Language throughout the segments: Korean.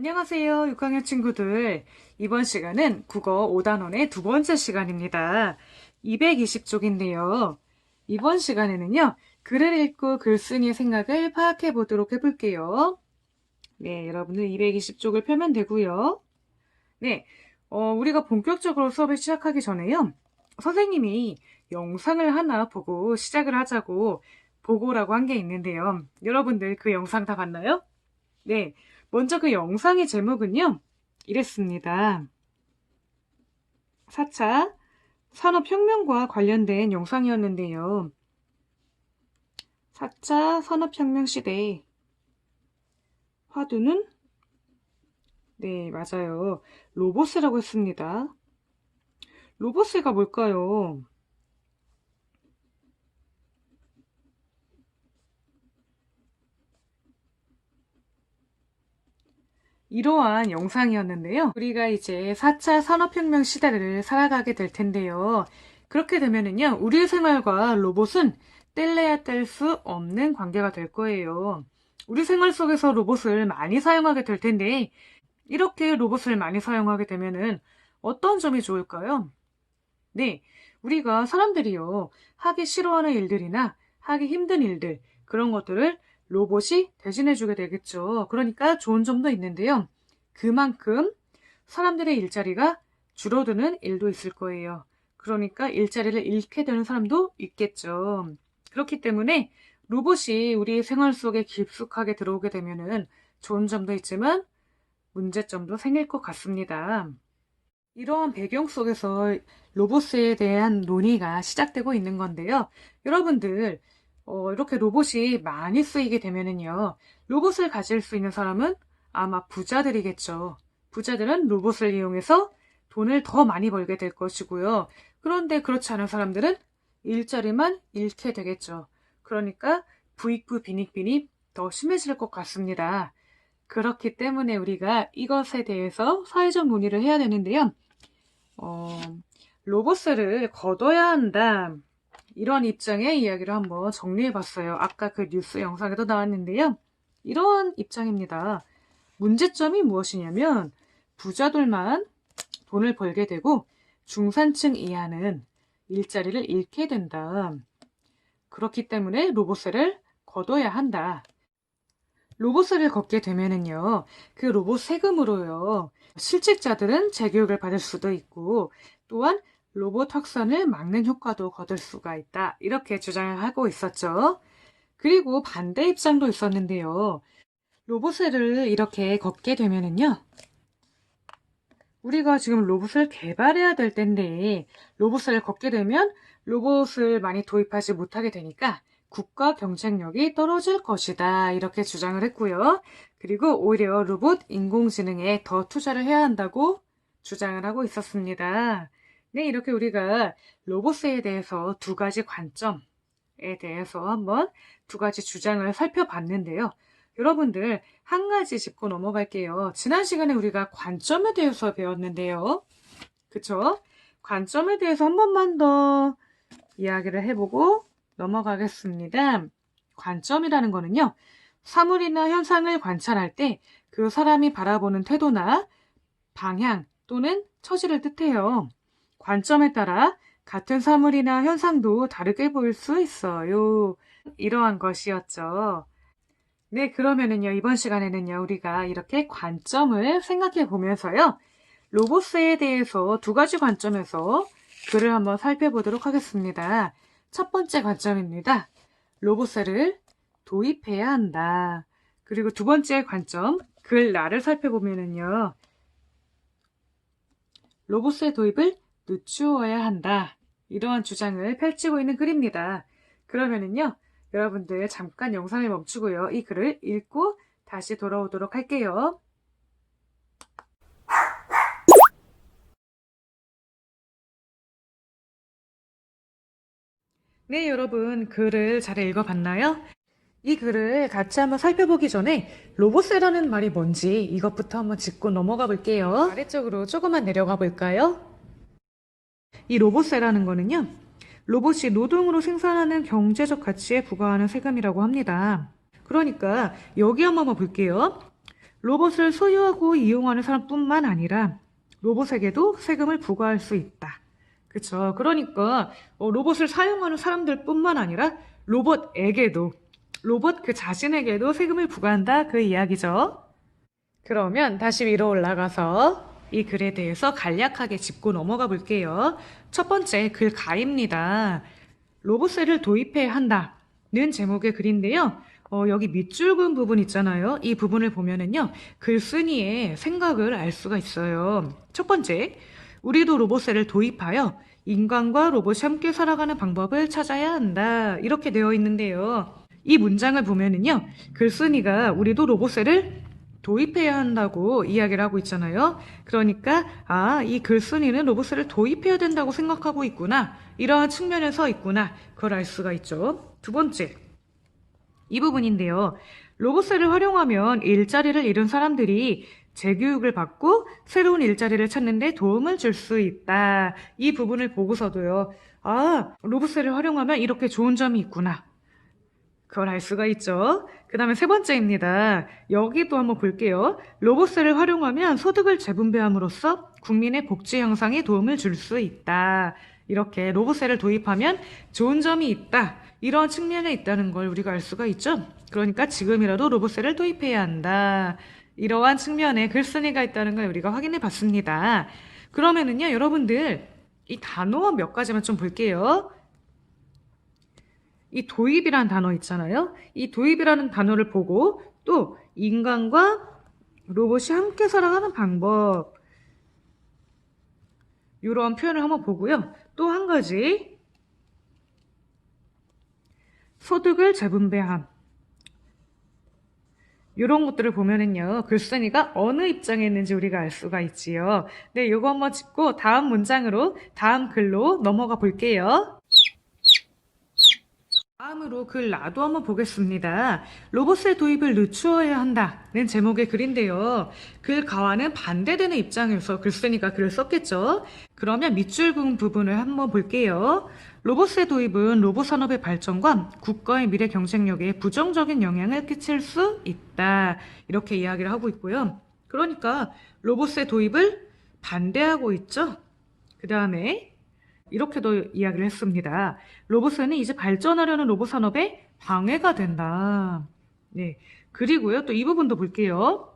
안녕하세요, 6학년 친구들. 이번 시간은 국어 5단원의 두 번째 시간입니다. 220쪽인데요. 이번 시간에는요, 글을 읽고 글쓴이의 생각을 파악해 보도록 해볼게요. 네, 여러분들 220쪽을 펴면 되고요. 네, 어, 우리가 본격적으로 수업을 시작하기 전에요. 선생님이 영상을 하나 보고 시작을 하자고 보고라고 한 게 있는데요. 여러분들 그 영상 다 봤나요? 네. 먼저 그 영상의 제목은요. 이랬습니다. 4차 산업혁명과 관련된 영상이었는데요. 4차 산업혁명 시대 화두는 네, 맞아요. 로봇이라고 했습니다. 로봇가 뭘까요? 이러한 영상이었는데요. 우리가 이제 4차 산업혁명 시대를 살아가게 될 텐데요. 그렇게 되면은요, 우리 생활과 로봇은 뗄래야 뗄 수 없는 관계가 될 거예요. 우리 생활 속에서 로봇을 많이 사용하게 될 텐데, 이렇게 로봇을 많이 사용하게 되면은 어떤 점이 좋을까요? 네, 우리가 사람들이요, 하기 싫어하는 일들이나 하기 힘든 일들, 그런 것들을 로봇이 대신해주게 되겠죠. 그러니까 좋은 점도 있는데요. 그만큼 사람들의 일자리가 줄어드는 일도 있을 거예요. 그러니까 일자리를 잃게 되는 사람도 있겠죠. 그렇기 때문에 로봇이 우리 생활 속에 깊숙하게 들어오게 되면은 좋은 점도 있지만 문제점도 생길 것 같습니다. 이러한 배경 속에서 로봇에 대한 논의가 시작되고 있는 건데요. 여러분들, 어, 이렇게 로봇이 많이 쓰이게 되면은요, 로봇을 가질 수 있는 사람은 아마 부자들이겠죠. 부자들은 로봇을 이용해서 돈을 더 많이 벌게 될 것이고요. 그런데 그렇지 않은 사람들은 일자리만 잃게 되겠죠. 그러니까 부익부 빈익빈이 더 심해질 것 같습니다. 그렇기 때문에 우리가 이것에 대해서 사회적 논의를 해야 되는데요. 어, 로봇을 걷어야 한다. 이런 입장의 이야기를 한번 정리해 봤어요. 아까 그 뉴스 영상에도 나왔는데요. 이러한 입장입니다. 문제점이 무엇이냐면 부자들만 돈을 벌게 되고 중산층 이하는 일자리를 잃게 된다. 그렇기 때문에 로봇세를 걷어야 한다. 로봇세를 걷게 되면은요, 그 로봇 세금으로요, 실직자들은 재교육을 받을 수도 있고, 또한 로봇 확산을 막는 효과도 거둘 수가 있다. 이렇게 주장을 하고 있었죠. 그리고 반대 입장도 있었는데요. 로봇을 이렇게 걷게 되면은요. 우리가 지금 로봇을 개발해야 될 텐데 로봇을 걷게 되면 로봇을 많이 도입하지 못하게 되니까 국가 경쟁력이 떨어질 것이다. 이렇게 주장을 했고요. 그리고 오히려 로봇 인공지능에 더 투자를 해야 한다고 주장을 하고 있었습니다. 네, 이렇게 우리가 로봇에 대해서 두 가지 관점에 대해서 한번 두 가지 주장을 살펴봤는데요. 여러분들 한 가지 짚고 넘어갈게요. 지난 시간에 우리가 관점에 대해서 배웠는데요. 그쵸? 관점에 대해서 한 번만 더 이야기를 해보고 넘어가겠습니다. 관점이라는 거는요. 사물이나 현상을 관찰할 때 그 사람이 바라보는 태도나 방향 또는 처지를 뜻해요. 관점에 따라 같은 사물이나 현상도 다르게 보일 수 있어요. 이러한 것이었죠. 네, 그러면은요, 이번 시간에는요, 우리가 이렇게 관점을 생각해 보면서요, 로봇에 대해서 두 가지 관점에서 글을 한번 살펴보도록 하겠습니다. 첫 번째 관점입니다. 로봇을 도입해야 한다. 그리고 두 번째 관점, 글 나를 살펴보면은요, 로봇의 도입을 늦추어야 한다. 이러한 주장을 펼치고 있는 글입니다. 그러면은요, 여러분들 잠깐 영상을 멈추고요. 이 글을 읽고 다시 돌아오도록 할게요. 네, 여러분, 글을 잘 읽어봤나요? 이 글을 같이 한번 살펴보기 전에 로봇세라는 말이 뭔지 이것부터 한번 짚고 넘어가 볼게요. 아래쪽으로 조금만 내려가 볼까요? 이 로봇세라는 거는요, 로봇이 노동으로 생산하는 경제적 가치에 부과하는 세금이라고 합니다. 그러니까 여기 한번 볼게요. 로봇을 소유하고 이용하는 사람뿐만 아니라 로봇에게도 세금을 부과할 수 있다. 그쵸. 그러니까 어, 로봇을 사용하는 사람들뿐만 아니라 로봇에게도 로봇 그 자신에게도 세금을 부과한다 그 이야기죠. 그러면 다시 위로 올라가서 이 글에 대해서 간략하게 짚고 넘어가 볼게요. 첫 번째 글 가입니다. 로봇세를 도입해야 한다는 제목의 글인데요. 어, 여기 밑줄 그은 부분 있잖아요. 이 부분을 보면은요, 글쓴이의 생각을 알 수가 있어요. 첫 번째, 우리도 로봇세를 도입하여 인간과 로봇이 함께 살아가는 방법을 찾아야 한다. 이렇게 되어 있는데요. 이 문장을 보면은요, 글쓴이가 우리도 로봇세를 도입해야 한다고 이야기를 하고 있잖아요. 그러니까, 아, 이 글쓴이는 로봇세를 도입해야 된다고 생각하고 있구나. 이러한 측면에 서 있구나. 그걸 알 수가 있죠. 두 번째, 이 부분인데요. 로봇세를 활용하면 일자리를 잃은 사람들이 재교육을 받고 새로운 일자리를 찾는데 도움을 줄 수 있다. 이 부분을 보고서도요. 아, 로봇세를 활용하면 이렇게 좋은 점이 있구나. 그걸 알 수가 있죠. 그 다음에 세 번째입니다. 여기도 한번 볼게요. 로봇세를 활용하면 소득을 재분배함으로써 국민의 복지 향상에 도움을 줄 수 있다. 이렇게 로봇세를 도입하면 좋은 점이 있다. 이런 측면에 있다는 걸 우리가 알 수가 있죠. 그러니까 지금이라도 로봇세를 도입해야 한다. 이러한 측면에 글쓴이가 있다는 걸 우리가 확인해 봤습니다. 그러면은요, 여러분들, 이 단어 몇 가지만 좀 볼게요. 이 도입이라는 단어 있잖아요. 이 도입이라는 단어를 보고 또 인간과 로봇이 함께 살아가는 방법. 이런 표현을 한번 보고요. 또 한 가지. 소득을 재분배함. 이런 것들을 보면은요, 글쓴이가 어느 입장에 있는지 우리가 알 수가 있지요. 네, 요거 한번 짚고 다음 문장으로, 다음 글로 넘어가 볼게요. 다음으로 글 나도 한번 보겠습니다. 로봇의 도입을 늦추어야 한다는 제목의 글인데요. 글 가와는 반대되는 입장에서 글쓴이가 글을 썼겠죠. 그러면 밑줄 그은 부분을 한번 볼게요. 로봇의 도입은 로봇 산업의 발전과 국가의 미래 경쟁력에 부정적인 영향을 끼칠 수 있다. 이렇게 이야기를 하고 있고요. 그러니까 로봇의 도입을 반대하고 있죠. 그 다음에 이렇게도 이야기를 했습니다. 로봇은 이제 발전하려는 로봇 산업에 방해가 된다. 네. 그리고요, 또 이 부분도 볼게요.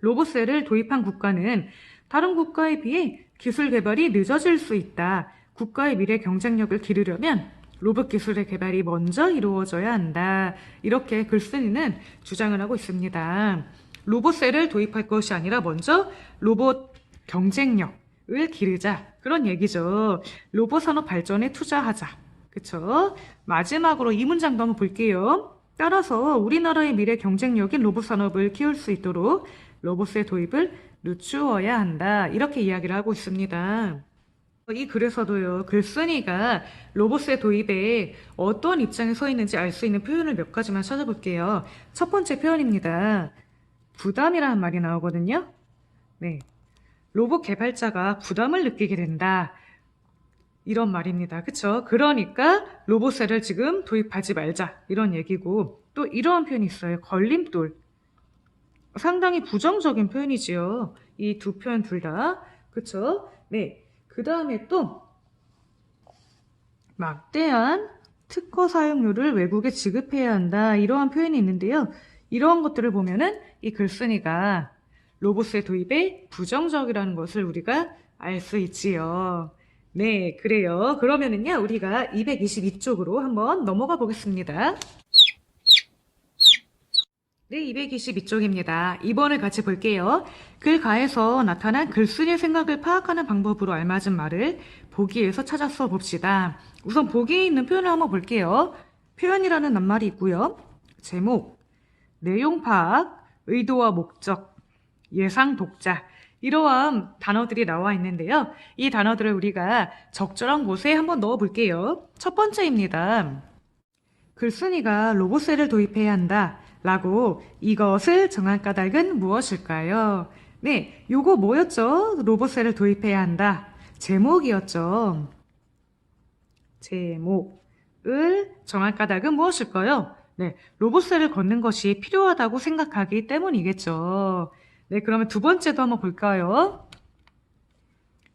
로봇셀을 도입한 국가는 다른 국가에 비해 기술 개발이 늦어질 수 있다. 국가의 미래 경쟁력을 기르려면 로봇 기술의 개발이 먼저 이루어져야 한다. 이렇게 글쓴이는 주장을 하고 있습니다. 로봇셀을 도입할 것이 아니라 먼저 로봇 경쟁력 을 기르자. 그런 얘기죠. 로봇 산업 발전에 투자하자. 그쵸? 마지막으로 이 문장도 한번 볼게요. 따라서 우리나라의 미래 경쟁력인 로봇 산업을 키울 수 있도록 로봇의 도입을 늦추어야 한다. 이렇게 이야기를 하고 있습니다. 이 글에서도요, 글쓴이가 로봇의 도입에 어떤 입장에 서 있는지 알 수 있는 표현을 몇 가지만 찾아볼게요. 첫 번째 표현입니다. 부담이라는 말이 나오거든요. 네. 로봇 개발자가 부담을 느끼게 된다. 이런 말입니다. 그쵸? 그러니까 로봇세를 지금 도입하지 말자. 이런 얘기고 또 이러한 표현이 있어요. 걸림돌. 상당히 부정적인 표현이지요. 이 두 표현 둘 다. 그쵸? 네. 그 다음에 또 막대한 특허 사용료를 외국에 지급해야 한다. 이러한 표현이 있는데요. 이러한 것들을 보면은 이 글쓴이가 로봇의 도입에 부정적이라는 것을 우리가 알 수 있지요. 네, 그래요. 그러면은요, 우리가 222쪽으로 한번 넘어가 보겠습니다. 네, 222쪽입니다. 2번을 같이 볼게요. 글 가에서 나타난 글쓴이의 생각을 파악하는 방법으로 알맞은 말을 보기에서 찾아서 봅시다. 우선 보기에 있는 표현을 한번 볼게요. 표현이라는 낱말이 있고요. 제목, 내용 파악, 의도와 목적, 예상 독자. 이러한 단어들이 나와 있는데요. 이 단어들을 우리가 적절한 곳에 한번 넣어 볼게요. 첫 번째입니다. 글쓴이가 로봇세를 도입해야 한다. 라고 이것을 정한 까닭은 무엇일까요? 네, 요거 뭐였죠? 로봇세를 도입해야 한다. 제목이었죠. 제목을 정할 까닭은 무엇일까요? 네, 로봇셀을 걷는 것이 필요하다고 생각하기 때문이겠죠. 네, 그러면 두 번째도 한번 볼까요?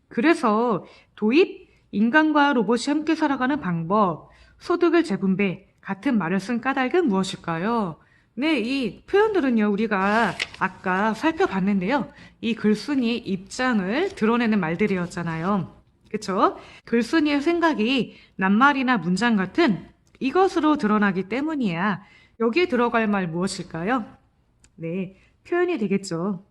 그래서 도입, 인간과 로봇이 함께 살아가는 방법, 소득을 재분배, 같은 말을 쓴 까닭은 무엇일까요? 네, 이 표현들은요, 우리가 아까 살펴봤는데요. 이 글쓴이의 입장을 드러내는 말들이었잖아요. 그쵸? 글쓴이의 생각이 낱말이나 문장 같은 이것으로 드러나기 때문이야. 여기에 들어갈 말 무엇일까요? 네, 표현이 되겠죠.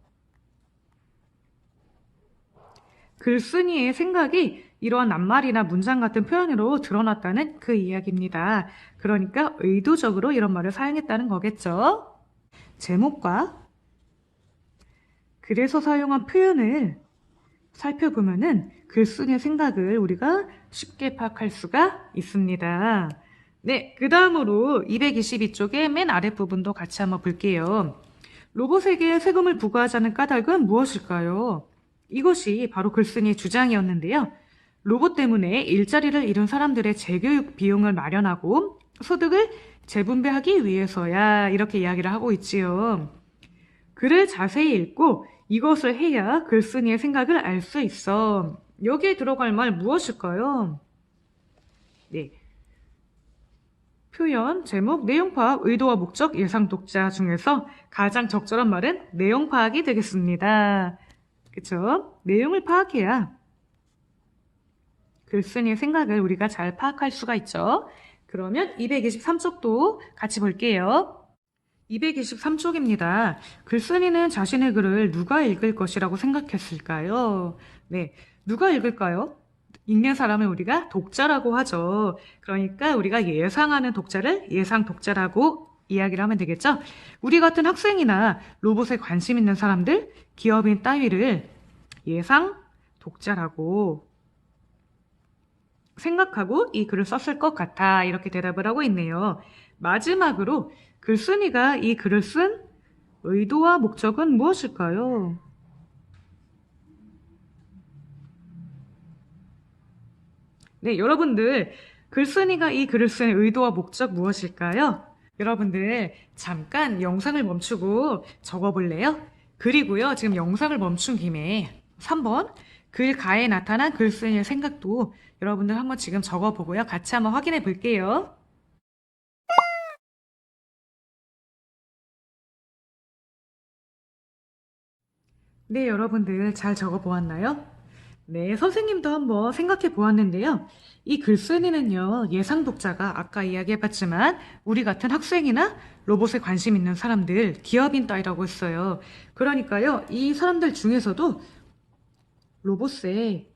글쓴이의 생각이 이러한 낱말이나 문장 같은 표현으로 드러났다는 그 이야기입니다. 그러니까 의도적으로 이런 말을 사용했다는 거겠죠. 제목과 그래서 사용한 표현을 살펴보면은 글쓴이의 생각을 우리가 쉽게 파악할 수가 있습니다. 네, 그 다음으로 222쪽의 맨 아랫부분도 같이 한번 볼게요. 로봇에게 세금을 부과하자는 까닭은 무엇일까요? 이것이 바로 글쓴이의 주장이었는데요. 로봇 때문에 일자리를 잃은 사람들의 재교육 비용을 마련하고 소득을 재분배하기 위해서야 이렇게 이야기를 하고 있지요. 글을 자세히 읽고 이것을 해야 글쓴이의 생각을 알 수 있어. 여기에 들어갈 말 무엇일까요? 네. 표현, 제목, 내용 파악, 의도와 목적, 예상 독자 중에서 가장 적절한 말은 내용 파악이 되겠습니다. 그쵸? 내용을 파악해야 글쓴이의 생각을 우리가 잘 파악할 수가 있죠. 그러면 223쪽도 같이 볼게요. 223쪽입니다. 글쓴이는 자신의 글을 누가 읽을 것이라고 생각했을까요? 네. 누가 읽을까요? 읽는 사람을 우리가 독자라고 하죠. 그러니까 우리가 예상하는 독자를 예상 독자라고 이야기를 하면 되겠죠? 우리 같은 학생이나 로봇에 관심 있는 사람들, 기업인 따위를 예상 독자라고 생각하고 이 글을 썼을 것 같아. 이렇게 대답을 하고 있네요. 마지막으로 글쓴이가 이 글을 쓴 의도와 목적은 무엇일까요? 네, 여러분들, 글쓴이가 이 글을 쓴 의도와 목적 무엇일까요? 여러분들, 잠깐 영상을 멈추고 적어볼래요? 그리고요, 지금 영상을 멈춘 김에 3번, 글 가에 나타난 글쓴이의 생각도 여러분들 한번 지금 적어보고요. 같이 한번 확인해 볼게요. 네, 여러분들 잘 적어 보았나요? 네, 선생님도 한번 생각해 보았는데요. 이 글쓴이는요, 예상 독자가 아까 이야기해봤지만, 우리 같은 학생이나 로봇에 관심 있는 사람들, 기업인 따위라고 했어요. 그러니까요, 이 사람들 중에서도 로봇의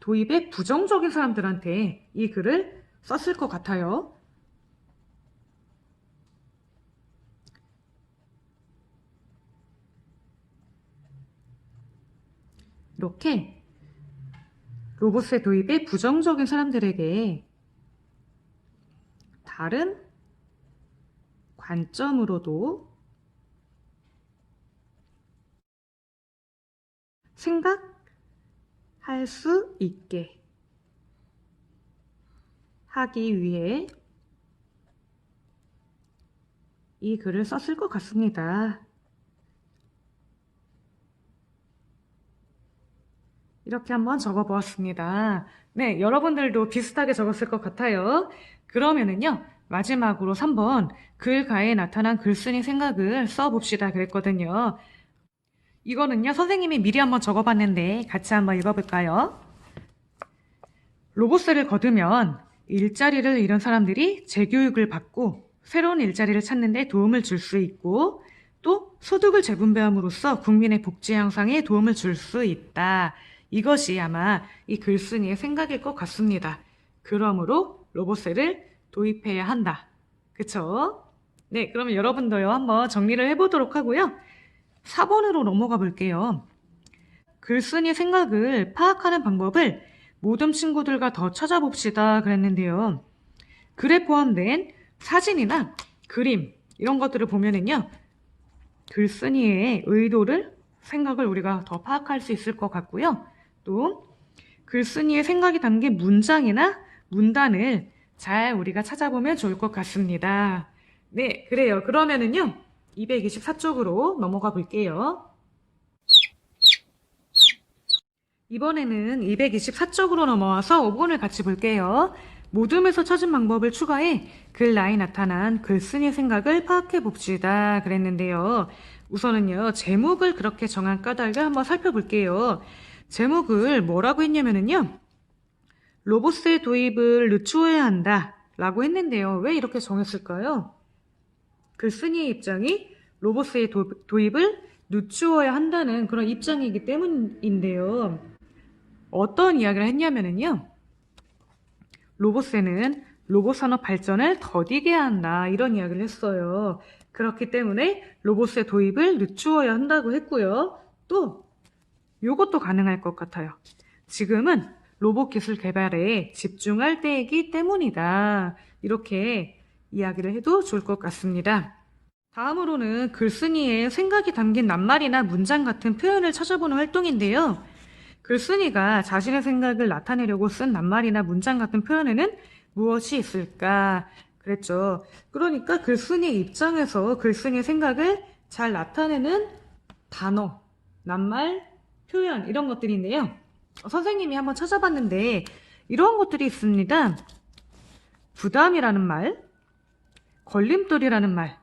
도입에 부정적인 사람들한테 이 글을 썼을 것 같아요. 이렇게 로봇의 도입에 부정적인 사람들에게 다른 관점으로도 생각할 수 있게 하기 위해 이 글을 썼을 것 같습니다. 이렇게 한번 적어 보았습니다. 네, 여러분들도 비슷하게 적었을 것 같아요. 그러면은요, 마지막으로 3번 글가에 나타난 글쓴이 생각을 써봅시다 그랬거든요. 이거는요, 선생님이 미리 한번 적어봤는데 같이 한번 읽어볼까요? 로봇셀을 거두면 일자리를 잃은 사람들이 재교육을 받고 새로운 일자리를 찾는 데 도움을 줄 수 있고 또 소득을 재분배함으로써 국민의 복지 향상에 도움을 줄 수 있다. 이것이 아마 이 글쓴이의 생각일 것 같습니다. 그러므로 로봇셀을 도입해야 한다. 그쵸? 네, 그러면 여러분도요, 한번 정리를 해보도록 하고요. 4번으로 넘어가 볼게요. 글쓴이 생각을 파악하는 방법을 모든 친구들과 더 찾아봅시다 그랬는데요. 글에 포함된 사진이나 그림, 이런 것들을 보면은요, 글쓴이의 의도를, 생각을 우리가 더 파악할 수 있을 것 같고요. 또 글쓴이의 생각이 담긴 문장이나 문단을 잘 우리가 찾아보면 좋을 것 같습니다. 네, 그래요. 그러면은요, 224쪽으로 넘어가 볼게요. 이번에는 224쪽으로 넘어와서 5번을 같이 볼게요. 모둠에서 찾은 방법을 추가해 글 라인 나타난 글쓴이의 생각을 파악해 봅시다. 그랬는데요. 우선은요, 제목을 그렇게 정한 까닭을 한번 살펴볼게요. 제목을 뭐라고 했냐면은요, 로보스의 도입을 늦추어야 한다. 라고 했는데요. 왜 이렇게 정했을까요? 글쓴이의 입장이 로보스의 도, 도입을 늦추어야 한다는 그런 입장이기 때문인데요. 어떤 이야기를 했냐면은요. 로보스는 로봇 산업 발전을 더디게 한다. 이런 이야기를 했어요. 그렇기 때문에 로봇의 도입을 늦추어야 한다고 했고요. 또 요것도 가능할 것 같아요. 지금은 로봇 기술 개발에 집중할 때이기 때문이다. 이렇게 이야기를 해도 좋을 것 같습니다. 다음으로는 글쓴이의 생각이 담긴 낱말이나 문장 같은 표현을 찾아보는 활동인데요. 글쓴이가 자신의 생각을 나타내려고 쓴 낱말이나 문장 같은 표현에는 무엇이 있을까? 그랬죠. 그러니까 글쓴이의 입장에서 글쓴이의 생각을 잘 나타내는 단어, 낱말, 표현 이런 것들인데요. 어, 선생님이 한번 찾아봤는데 이런 것들이 있습니다. 부담이라는 말, 걸림돌이라는 말.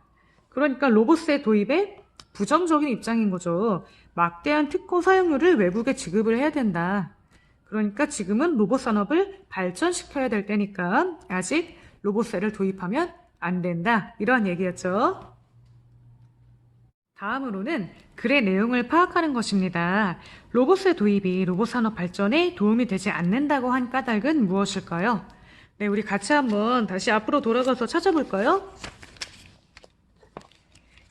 그러니까 로봇의 도입에 부정적인 입장인 거죠. 막대한 특허 사용료를 외국에 지급을 해야 된다. 그러니까 지금은 로봇 산업을 발전시켜야 될 때니까 아직 로봇세를 도입하면 안 된다. 이런 얘기였죠. 다음으로는 글의 내용을 파악하는 것입니다. 로봇의 도입이 로봇 산업 발전에 도움이 되지 않는다고 한 까닭은 무엇일까요? 네, 우리 같이 한번 다시 앞으로 돌아가서 찾아볼까요?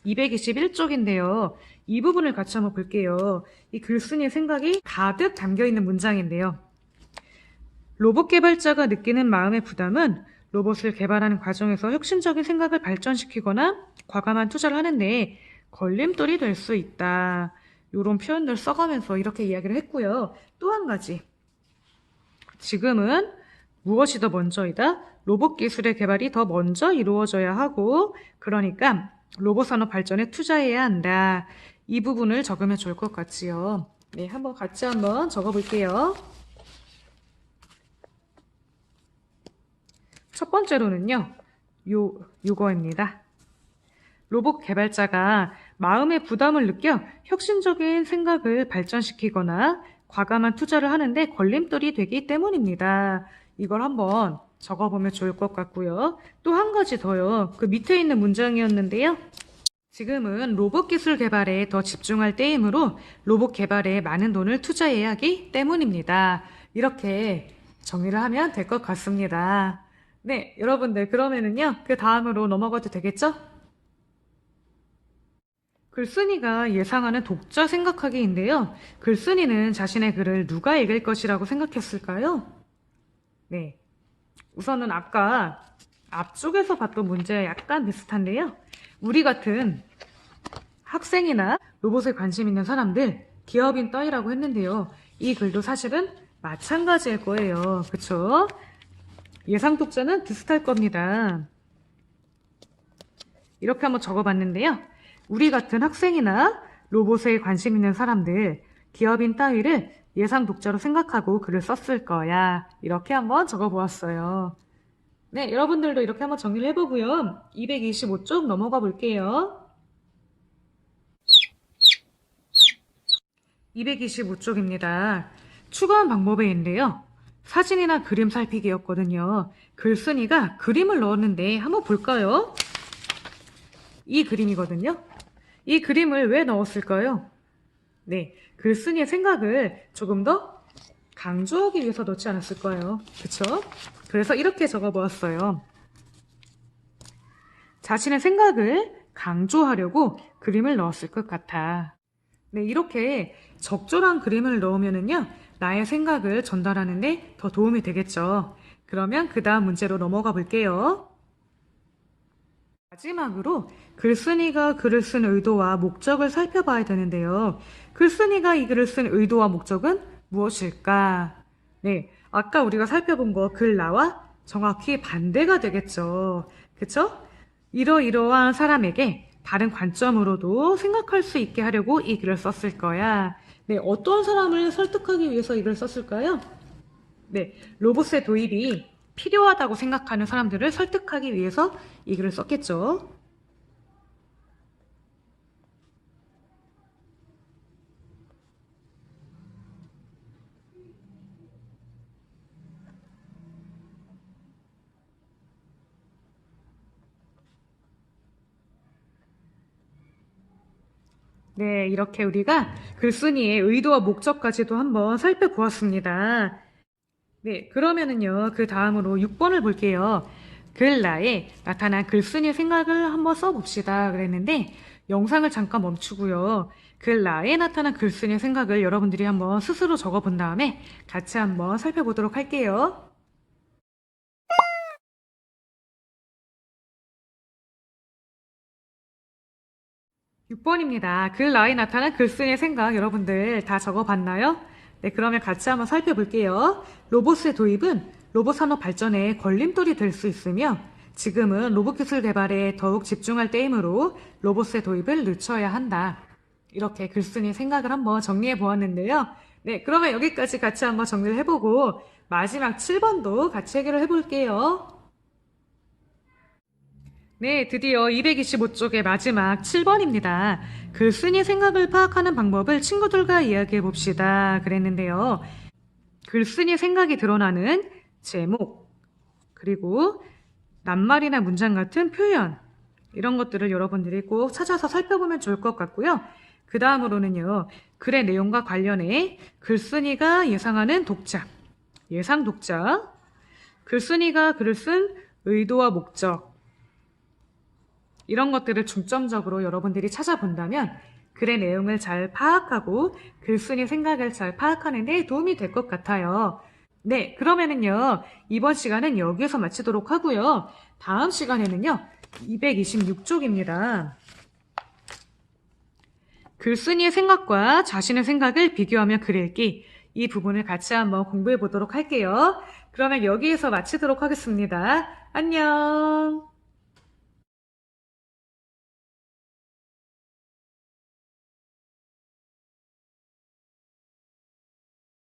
221쪽인데요. 이 부분을 같이 한번 볼게요. 이 글쓴이의 생각이 가득 담겨 있는 문장인데요. 로봇 개발자가 느끼는 마음의 부담은 로봇을 개발하는 과정에서 혁신적인 생각을 발전시키거나 과감한 투자를 하는데 걸림돌이 될 수 있다. 이런 표현들 써가면서 이렇게 이야기를 했고요. 또 한 가지. 지금은 무엇이 더 먼저이다? 로봇 기술의 개발이 더 먼저 이루어져야 하고, 그러니까 로봇 산업 발전에 투자해야 한다. 이 부분을 적으면 좋을 것 같지요. 네, 한번 같이 한번 적어볼게요. 첫 번째로는요, 요, 요거입니다. 로봇 개발자가 마음의 부담을 느껴 혁신적인 생각을 발전시키거나 과감한 투자를 하는데 걸림돌이 되기 때문입니다. 이걸 한번 적어보면 좋을 것 같고요. 또 한 가지 더요. 그 밑에 있는 문장이었는데요. 지금은 로봇 기술 개발에 더 집중할 때이므로 로봇 개발에 많은 돈을 투자해야 하기 때문입니다. 이렇게 정리를 하면 될 것 같습니다. 네, 여러분들 그러면은요. 그 다음으로 넘어가도 되겠죠? 글쓴이가 예상하는 독자 생각하기인데요. 글쓴이는 자신의 글을 누가 읽을 것이라고 생각했을까요? 네. 우선은 아까 앞쪽에서 봤던 문제와 약간 비슷한데요. 우리 같은 학생이나 로봇에 관심 있는 사람들, 기업인 따위라고 했는데요. 이 글도 사실은 마찬가지일 거예요. 그쵸? 예상 독자는 비슷할 겁니다. 이렇게 한번 적어봤는데요. 우리 같은 학생이나 로봇에 관심 있는 사람들, 기업인 따위를 예상 독자로 생각하고 글을 썼을 거야. 이렇게 한번 적어보았어요. 네, 여러분들도 이렇게 한번 정리를 해보고요. 225쪽 넘어가 볼게요. 225쪽입니다. 추가한 방법인데요. 사진이나 그림 살피기였거든요. 글쓴이가 그림을 넣었는데 한번 볼까요? 이 그림이거든요. 이 그림을 왜 넣었을까요? 네, 글쓴이의 생각을 조금 더 강조하기 위해서 넣지 않았을까요? 그쵸? 그래서 이렇게 적어보았어요. 자신의 생각을 강조하려고 그림을 넣었을 것 같아. 네, 이렇게 적절한 그림을 넣으면은요, 나의 생각을 전달하는데 더 도움이 되겠죠. 그러면 그 다음 문제로 넘어가 볼게요. 마지막으로 글쓴이가 글을 쓴 의도와 목적을 살펴봐야 되는데요. 글쓴이가 이 글을 쓴 의도와 목적은 무엇일까? 네, 아까 우리가 살펴본 거 글 나와 정확히 반대가 되겠죠. 그쵸? 이러이러한 사람에게 다른 관점으로도 생각할 수 있게 하려고 이 글을 썼을 거야. 네, 어떤 사람을 설득하기 위해서 이 글을 썼을까요? 네, 로봇의 도입이 필요하다고 생각하는 사람들을 설득하기 위해서 이 글을 썼겠죠. 네, 이렇게 우리가 글쓴이의 의도와 목적까지도 한번 살펴보았습니다. 네, 그러면은요, 그 다음으로 6번을 볼게요. 글라에 나타난 글쓴이의 생각을 한번 써봅시다. 그랬는데, 영상을 잠깐 멈추고요. 글라에 나타난 글쓴이의 생각을 여러분들이 한번 스스로 적어본 다음에 같이 한번 살펴보도록 할게요. 6번입니다. 글라에 나타난 글쓴이의 생각 여러분들 다 적어봤나요? 네, 그러면 같이 한번 살펴볼게요. 로봇의 도입은 로봇 산업 발전에 걸림돌이 될 수 있으며 지금은 로봇 기술 개발에 더욱 집중할 때이므로 로봇의 도입을 늦춰야 한다. 이렇게 글쓴이 생각을 한번 정리해 보았는데요. 네, 그러면 여기까지 같이 한번 정리를 해보고 마지막 7번도 같이 해결을 해볼게요. 네, 드디어 225쪽의 마지막 7번입니다. 글쓴이 생각을 파악하는 방법을 친구들과 이야기해 봅시다. 그랬는데요. 글쓴이 생각이 드러나는 제목, 그리고 낱말이나 문장 같은 표현, 이런 것들을 여러분들이 꼭 찾아서 살펴보면 좋을 것 같고요. 그 다음으로는요, 글의 내용과 관련해 글쓴이가 예상하는 독자, 예상 독자, 글쓴이가 글을 쓴 의도와 목적, 이런 것들을 중점적으로 여러분들이 찾아본다면 글의 내용을 잘 파악하고 글쓴이 생각을 잘 파악하는 데 도움이 될 것 같아요. 네, 그러면은요, 이번 시간은 여기에서 마치도록 하고요. 다음 시간에는요, 226쪽입니다. 글쓴이의 생각과 자신의 생각을 비교하며 글 읽기. 이 부분을 같이 한번 공부해 보도록 할게요. 그러면 여기에서 마치도록 하겠습니다. 안녕!